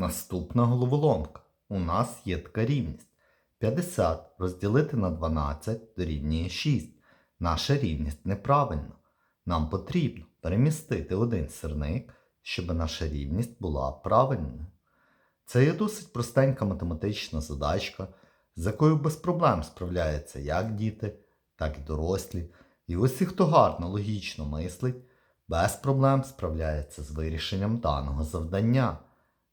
Наступна головоломка. У нас є така рівність. 50 розділити на 12 дорівнює 6. Наша рівність неправильна. Нам потрібно перемістити один сирник, щоб наша рівність була правильною. Це є досить простенька математична задачка, з якою без проблем справляються як діти, так і дорослі. І усі, хто гарно логічно мислить, без проблем справляється з вирішенням даного завдання.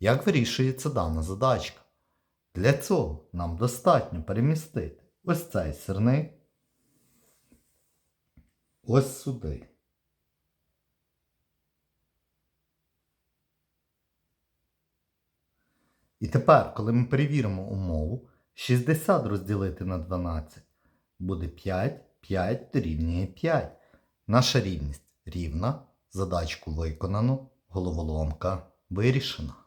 Як вирішується дана задачка? Для цього нам достатньо перемістити ось цей сирник ось сюди. І тепер, коли ми перевіримо умову, 60 розділити на 12 буде 5, 5 дорівнює 5. Наша рівність рівна, задачку виконано, головоломка вирішена.